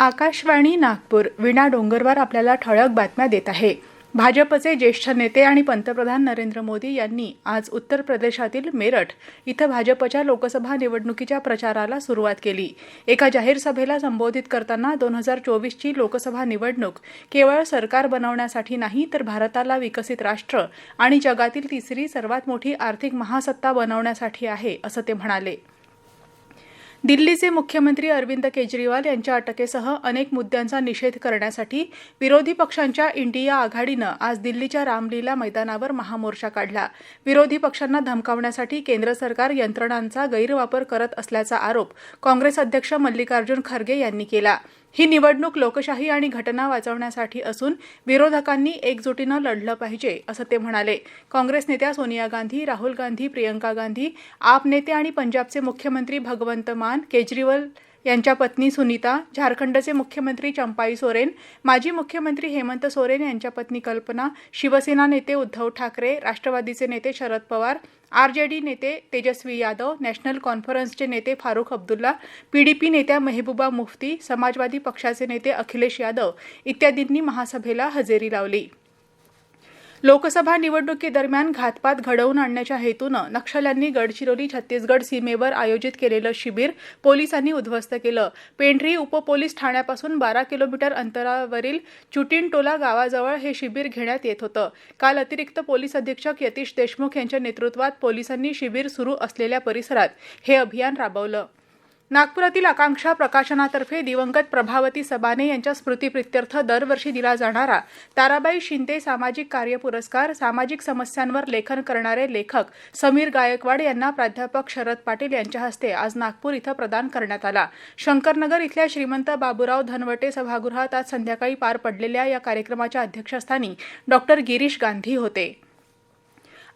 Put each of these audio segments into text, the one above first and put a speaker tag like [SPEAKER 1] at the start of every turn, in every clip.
[SPEAKER 1] आकाशवाणी नागपूर विणा डोंगरवार आपल्याला ठळक बातम्या देत आहे. भाजपचे ज्येष्ठ नेते आणि पंतप्रधान नरेंद्र मोदी यांनी आज उत्तर प्रदेशातील मेरठ इथं भाजपच्या लोकसभा निवडणुकीच्या प्रचाराला सुरुवात केली. एका जाहीर सभेला संबोधित करताना दोन हजार चोवीसची लोकसभा निवडणूक केवळ सरकार बनवण्यासाठी नाही तर भारताला विकसित राष्ट्र आणि जगातील तिसरी सर्वात मोठी आर्थिक महासत्ता बनवण्यासाठी आहे असं ते म्हणाले. दिल्लीचे मुख्यमंत्री अरविंद केजरीवाल यांच्या अटकेसह अनेक मुद्द्यांचा निषेध करण्यासाठी विरोधी पक्षांच्या इंडिया आघाडीनं आज दिल्लीच्या रामलीला मैदानावर महामोर्चा काढला. विरोधी पक्षांना धमकावण्यासाठी केंद्र सरकार यंत्रणांचा गैरवापर करत असल्याचा आरोप काँग्रेस अध्यक्ष मल्लिकार्जुन खरगे यांनी केला. ही निवडणूक लोकशाही आणि घटना वाचवण्यासाठी असून विरोधकांनी एकजुटीनं लढलं पाहिजे असं ते म्हणाले. काँग्रेस नेत्या सोनिया गांधी राहुल गांधी प्रियंका गांधी आप नेते आणि पंजाबचे मुख्यमंत्री भगवंत मान केजरीवाल यांच्या पत्नी सुनीता झारखंडचे मुख्यमंत्री चंपाई सोरेन माजी मुख्यमंत्री हेमंत सोरेन यांच्या पत्नी कल्पना शिवसेना नेते उद्धव ठाकरे राष्ट्रवादीचे नेते शरद पवार आरजेडी नेते तेजस्वी यादव नॅशनल कॉन्फरन्सचे नेते फारुख अब्दुल्ला पीडीपी नेत्या मेहबूबा मुफ्ती समाजवादी पक्षाचे नेते अखिलेश यादव इत्यादींनी महासभेला हजेरी लावली. लोकसभा निवडणुकीदरम्यान घातपात घडवून आणण्याच्या हेतूनं नक्षल्यांनी गडचिरोली छत्तीसगड सीमेवर आयोजित केलेलं शिबिर पोलिसांनी उद्ध्वस्त केलं. पेंढरी उपपोलीस ठाण्यापासून बारा किलोमीटर अंतरावरील चुटिनटोला गावाजवळ हे शिबिर घेण्यात येत होतं. काल अतिरिक्त पोलीस अधीक्षक यतीश देशमुख यांच्या नेतृत्वात पोलिसांनी शिबिर सुरू असलेल्या परिसरात हे अभियान राबवलं. नागपुरातील आकांक्षा प्रकाशनातर्फे दिवंगत प्रभावती सबाने यांच्या स्मृतीप्रित्यर्थ दरवर्षी दिला जाणारा ताराबाई शिंदे सामाजिक कार्य पुरस्कार सामाजिक समस्यांवर लेखन करणारे लेखक समीर गायकवाड यांना प्राध्यापक शरद पाटील यांच्या हस्ते आज नागपूर इथं प्रदान करण्यात आला. शंकरनगर इथल्या श्रीमंत बाबूराव धनवटे सभागृहात आज संध्याकाळी पार पडलेल्या या कार्यक्रमाच्या अध्यक्षस्थानी डॉक्टर गिरीश गांधी होते.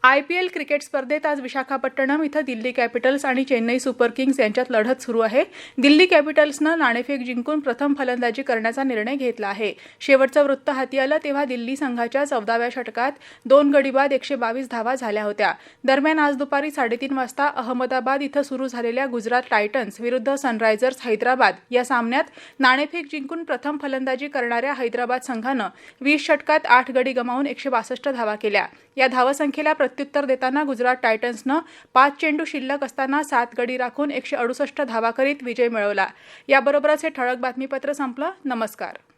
[SPEAKER 1] आयपीएल क्रिकेट स्पर्धेत आज विशाखापट्टणम इथं दिल्ली कॅपिटल्स आणि चेन्नई सुपर किंग्ज यांच्यात लढत सुरू आहे. दिल्ली कॅपिटल्सनं नाणेफेक जिंकून प्रथम फलंदाजी करण्याचा निर्णय घेतला आहे. शेवटचं वृत्त हाती आलं तेव्हा दिल्ली संघाच्या चौदाव्या षटकात दोन गडीबाद एकशे बावीस धावा झाल्या होत्या. दरम्यान आज दुपारी साडेतीन वाजता अहमदाबाद इथं सुरू झालेल्या गुजरात टायटन्स विरुद्ध सनरायझर्स हैदराबाद या सामन्यात नाणेफेक जिंकून प्रथम फलंदाजी करणाऱ्या हैदराबाद संघानं वीस षटकात आठ गडी गमावून एकशे बासष्ट धावा केल्या. या धावसंख्येला प्रत्युत्तर देताना गुजरात टायटन्सनं पाच चेंडू शिल्लक असताना सात गडी राखून एकशे अडुसष्ट धावा करीत विजय मिळवला. याबरोबरच हे ठळक बातमीपत्र संपलं. नमस्कार.